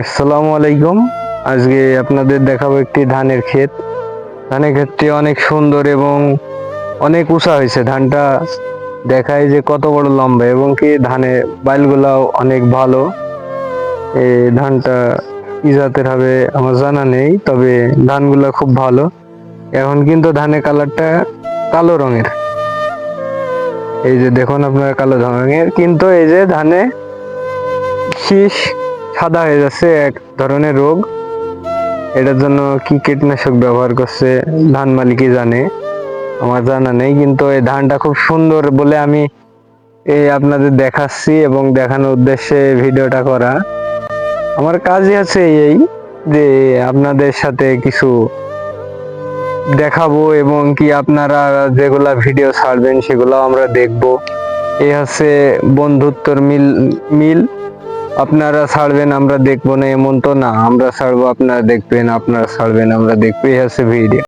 আসসালামু আলাইকুম। আজকে আপনাদের দেখাবো একটি ধানের ক্ষেত। ধানের ক্ষেতটি অনেক সুন্দর এবং অনেক উঁচা হয়েছে। ধানটা দেখায় যে কত বড় লম্বা এবং কি ধানে বাইলগুলাও অনেক ভালো। এই ধানটা কি জাতের হবে আমার জানা নেই, তবে ধানগুলা খুব ভালো। এখন কিন্তু ধানের কালারটা কালো রঙের। এই যে দেখুন আপনার কালো রঙের। কিন্তু এই যে ধানে শীষ সাদা হয়ে যাচ্ছে এক ধরনের রোগ। এটার জন্য কি কীটনাশক ব্যবহার করছে, ধান মালিকই জানে? আমার জানা নেই, কিন্তু এই ধানটা খুব সুন্দর বলে আমি এই আপনাদের দেখাচ্ছি এবং দেখানোর উদ্দেশ্যে ভিডিওটা করা। আমার কাজই আছে এই, যে আপনাদের সাথে কিছু দেখাবো এবং কি আপনারা যেগুলা ভিডিও ছাড়বেন সেগুলো আমরা দেখব। এই হচ্ছে বন্ধুত্বর মিল মিল। আপনারা ছাড়বেন, আমরা দেখব না, এমন তো না। আমরা ছাড়বো, আপনারা দেখবেন, আপনারা ছাড়বেন, আমরা দেখব। এই ভিডিও